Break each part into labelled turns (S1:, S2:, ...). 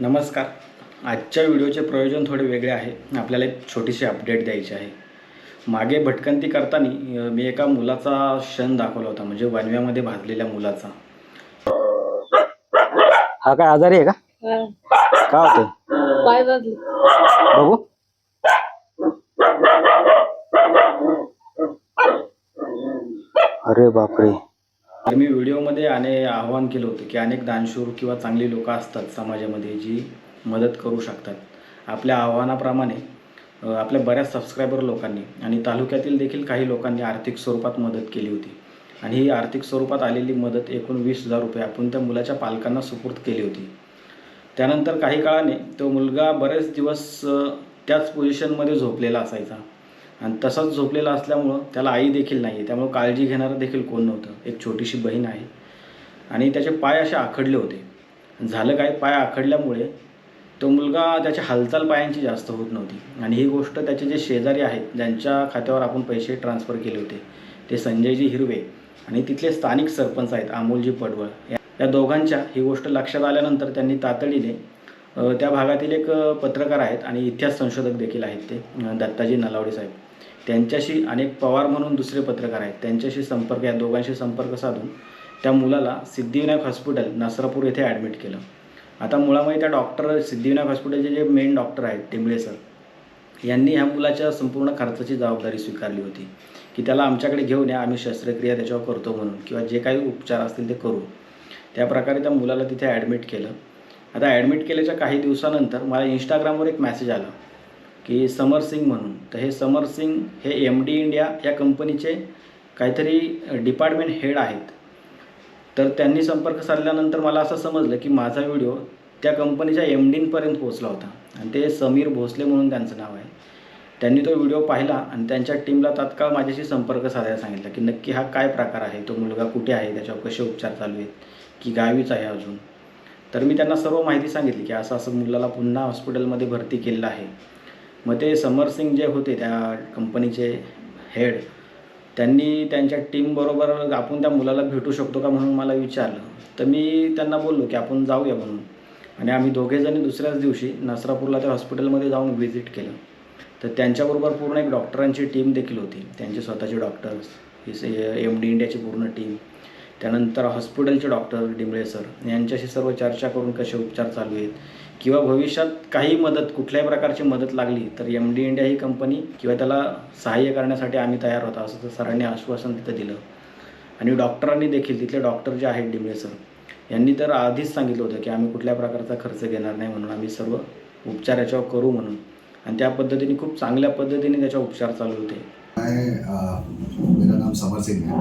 S1: नमस्कार. आजच्या व्हिडिओचे प्रयोजन थोडे वेगळे आहे. आपल्याला एक छोटीशी अपडेट द्यायची आहे. मागे भटकंती करताना मी एका मुलाचा क्षण दाखवला होता म्हणजे वनव्यामध्ये भाजलेल्या मुलाचा. हा काय आजारी आहे का?
S2: हा,
S1: का होते बघू. अरे बापरे. तर मी व्हिडिओमध्ये आणि आव्हान केलं होतं की अनेक दानशूर किंवा चांगली लोकं असतात समाजामध्ये जी मदत करू शकतात. आपल्या आव्हानाप्रमाणे आपल्या बऱ्याच सबस्क्रायबर लोकांनी आणि तालुक्यातील देखील काही लोकांनी आर्थिक स्वरूपात मदत केली होती. आणि ही आर्थिक स्वरूपात आलेली मदत एकूण वीस हजार रुपये आपण त्या मुलाच्या पालकांना सुपूर्द केली होती. त्यानंतर काही काळाने तो मुलगा बरेच दिवस त्याच पोझिशनमध्ये झोपलेला असायचा. आणि तसाच झोपलेला असल्यामुळं त्याला आई देखील नाही आहे त्यामुळं काळजी घेणारं देखील कोण नव्हतं. एक छोटीशी बहीण आहे. आणि त्याचे पाय असे आखडले होते. झालं काय? पाय आखडल्यामुळे तो मुलगा त्याच्या हालचाल पायांची जास्त होत नव्हती. आणि ही गोष्ट त्याचे जे शेजारी आहेत ज्यांच्या खात्यावर आपण पैसे ट्रान्सफर केले होते ते संजयजी हिरवे आणि तिथले स्थानिक सरपंच आहेत अमोलजी पडवळ. या दोघांच्या ही गोष्ट लक्षात आल्यानंतर त्यांनी तातडीने त्या भागातील एक पत्रकार आहेत आणि इतिहास संशोधक देखील आहेत ते दत्ताजी नलावडे साहेब. त्यांच्याशी अनेक पवार म्हणून दुसरे पत्रकार आहेत. त्यांच्याशी संपर्क या दोघांशी संपर्क साधून त्या मुलाला सिद्धिविनायक हॉस्पिटल नसरापूर येथे ॲडमिट केलं. आता मुळामध्ये त्या डॉक्टर सिद्धिविनायक हॉस्पिटलचे जे मेन डॉक्टर आहेत टिंबळे सर यांनी ह्या मुलाच्या संपूर्ण खर्चाची जबाबदारी स्वीकारली होती. की त्याला आमच्याकडे घेऊन या आम्ही शस्त्रक्रिया त्याच्यावर करतो म्हणून किंवा जे काही उपचार असतील ते करू त्याप्रकारे त्या मुलाला तिथे ॲडमिट केलं. आता ॲडमिट केल्याच्या काही दिवसानंतर मला इंस्टाग्रामवर एक मेसेज आला की समर सिंग म्हणून. तर हे समर सिंग हे एम डी इंडिया या कंपनीचे काहीतरी डिपार्टमेंट हेड आहेत. तर त्यांनी संपर्क साधल्यानंतर मला असं समजलं की माझा व्हिडिओ त्या कंपनीच्या एम डींपर्यंत पोहोचला होता. आणि ते समीर भोसले म्हणून त्यांचं नाव आहे. त्यांनी तो व्हिडिओ पाहिला आणि त्यांच्या टीमला तात्काळ माझ्याशी संपर्क साधायला सांगितला की नक्की हा काय प्रकार आहे? तो मुलगा कुठे आहे? त्याच्यावर कसे उपचार चालू आहेत? की गावीच आहे अजून? तर मी त्यांना सर्व माहिती सांगितली की असं असं मुलाला पुन्हा हॉस्पिटलमध्ये भरती केलेलं आहे. मग ते समरसिंग जे होते त्या कंपनीचे हेड त्यांनी त्यांच्या टीमबरोबर आपण त्या मुलाला भेटू शकतो का म्हणून मला विचारलं. तर मी त्यांना बोललो की आपण जाऊया म्हणून. आणि आम्ही दोघेजणी दुसऱ्याच दिवशी नसरापूरला त्या हॉस्पिटलमध्ये जाऊन व्हिजिट केलं. तर त्यांच्याबरोबर पूर्ण एक डॉक्टरांची टीम देखील होती. त्यांचे स्वतःचे डॉक्टर्स एम डी इंडियाची पूर्ण टीम. त्यानंतर हॉस्पिटलचे डॉक्टर डिंबळे सर यांच्याशी सर्व चर्चा करून कसे उपचार चालू आहेत किंवा भविष्यात काही मदत कुठल्याही प्रकारची मदत लागली तर एम डी इंडिया ही कंपनी किंवा त्याला सहाय्य करण्यासाठी आम्ही तयार होतो असं तर सरांनी आश्वासन तिथं दिलं. आणि डॉक्टरांनी देखील तिथले डॉक्टर जे आहेत डिंबळे सर यांनी तर आधीच सांगितलं होतं की आम्ही कुठल्या प्रकारचा खर्च घेणार नाही म्हणून आम्ही सर्व उपचार याच्यावर करू म्हणून. आणि त्या पद्धतीने खूप चांगल्या पद्धतीने त्याच्यावर उपचार चालू होते.
S3: मैं अ, मेरा नाम समर सिंह है।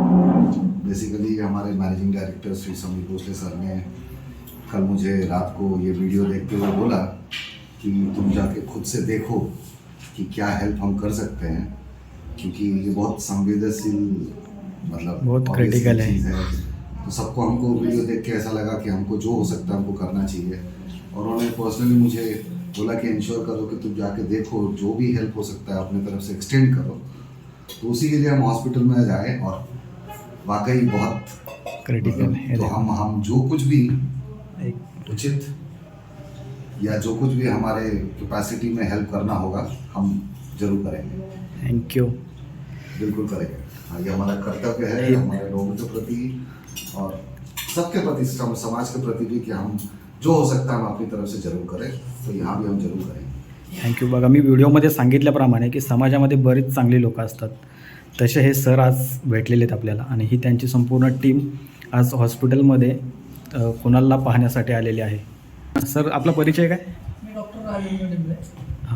S3: बेसिकली हमारे managing director Shri Sameer Bhosale sir ने कल मुझे रात को ये वीडियो देखते हुए बोला कि तुम जाके खुद से देखो कि क्या हेल्प हम कर सकते हैं क्योंकि ये बहुत संवेदनशील मतलब
S1: बहुत critical है।
S3: है। तो सबको हमको वीडियो देख के ऐसा लगा कि हमको जो हो सकता है हमको करना चाहिए। और उन्होंने पर्सनली मुझे बोला कि इंश्योर करो कि तुम जाके देखो जो भी हेल्प हो सकता है अपने तरफ़ से एक्सटेंड करो। तो उसी के लिए हम हॉस्पिटल में जाए और वाकई बहुत
S1: क्रिटिकल
S3: मतलब, तो हम हम जो कुछ भी उचित या जो कुछ भी हमारे कैपेसिटी में हेल्प करना होगा हम ज़रूर करेंगे।
S1: थँक्यू
S3: बिल्कुल करेंगे। हाँ ये हमारा कर्तव्य है हमारे लोगों के प्रति और सबके प्रति समाज के प्रति भी कि हम जो हो सकता है हम अपनी तरफ़ से ज़रूर करें तो यहाँ भी हम ज़रूर करेंगे।
S1: थँक्यू बघा मी व्हिडिओमध्ये सांगितल्याप्रमाणे की समाजामध्ये बरीच चांगली लोकं असतात. तसे हे सर आज भेटलेले आहेत आपल्याला आणि ही त्यांची संपूर्ण टीम आज हॉस्पिटलमध्ये अ, कुणालला पाहण्यासाठी आलेली आहे. सर आपला परिचय काय?
S4: मी doctor Rajendra Dimble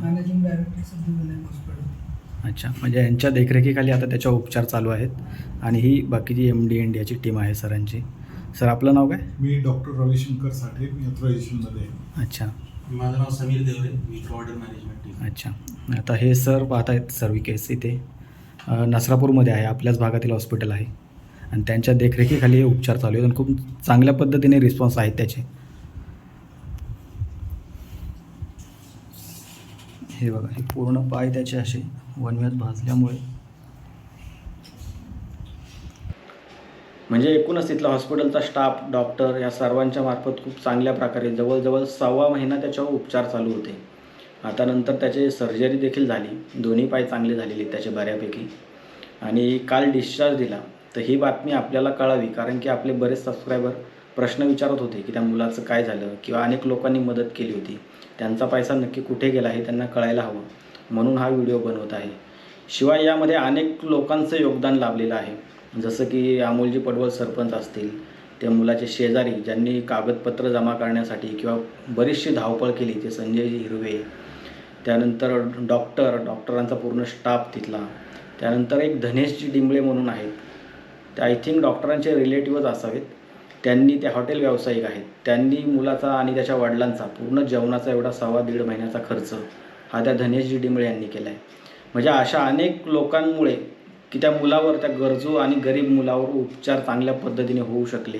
S4: managing director Siddhivinayak hospital
S1: अच्छा म्हणजे यांच्या देखरेखीखाली आता त्याच्या उपचार चालू आहेत आणि ही बाकीची एम डी इंडियाची टीम आहे सरांची. सर आपलं नाव काय?
S5: मी डॉक्टर रविशंकर साठे मी अथोरायझेशनमध्ये
S1: अच्छा.
S6: माझं नाव समीर देवरे मी प्रॉडर मॅनेजमेंट टीम
S1: अच्छा. आता हे सर पाहत आहेत सर्व केस इथे. नसरापूरमध्ये आहे आपल्याच भागातील हॉस्पिटल आहे. आणि त्यांच्या देखरेखीखाली हे उपचार चालू आहेत आणि खूप चांगल्या पद्धतीने रिस्पॉन्स आहेत त्याचे. हे बघा हे पूर्ण पाय त्याचे असे वनव्यात भाजल्यामुळे म्हणजे एकूणच तिथला हॉस्पिटलचा स्टाफ डॉक्टर या सर्वांच्या मार्फत खूप चांगल्या प्रकारे जवळजवळ सव्वा महिना त्याच्यावर उपचार चालू होते. आता नंतर त्याचे सर्जरी देखील झाली. दोन्ही पाय चांगले झालेले त्याचे बऱ्यापैकी. आणि काल डिस्चार्ज दिला. तर ही बातमी आपल्याला कळावी कारण की आपले बरेच सबस्क्रायबर प्रश्न विचारत होते की त्या मुलाचं काय झालं किंवा अनेक लोकांनी मदत केली होती. त्यांचा पैसा नक्की कुठे गेला हे त्यांना कळायला हवं. म्हणून हा व्हिडिओ बनवत आहे. शिवाय यामध्ये अनेक लोकांचं योगदान लाभलेलं आहे. जसं की अमोलजी पडवळ सरपंच असतील त्या मुलाचे शेजारी ज्यांनी कागदपत्र जमा करण्यासाठी किंवा बरीचशी धावपळ केली ते संजयजी हिरवे. त्यानंतर डॉक्टर डॉक्टरांचा पूर्ण स्टाफ तिथला. त्यानंतर एक धनेशजी डिंबळे म्हणून आहेत. ते आय थिंक डॉक्टरांचे रिलेटिव्हच असावेत. त्यांनी ते हॉटेल व्यावसायिक आहेत. त्यांनी मुलाचा आणि त्याच्या वडिलांचा पूर्ण जेवणाचा एवढा सव्वा दीड महिन्याचा खर्च हा त्या धनेशजी डिंबळे यांनी केला आहे म्हणजे अशा अनेक लोकांमुळे की त्या मुलावर त्या गरजू आणि गरीब मुलावर उपचार चांगल्या पद्धतीने होऊ शकले.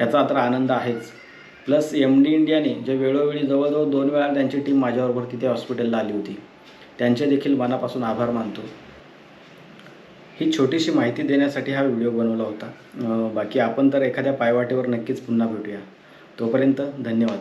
S1: याचा तर आनंद आहेच. प्लस एम डी इंडियाने जे वेळोवेळी जवळजवळ दोन वेळा त्यांची टीम माझ्याबरोबर तिथे हॉस्पिटलला आली होती. त्यांचे देखील मनापासून आभार मानतो. ही छोटीशी माहिती देण्यासाठी हा व्हिडिओ बनवला होता. बाकी आपण तर एखाद्या पायवाटेवर नक्कीच पुन्हा भेटूया. तोपर्यंत धन्यवाद.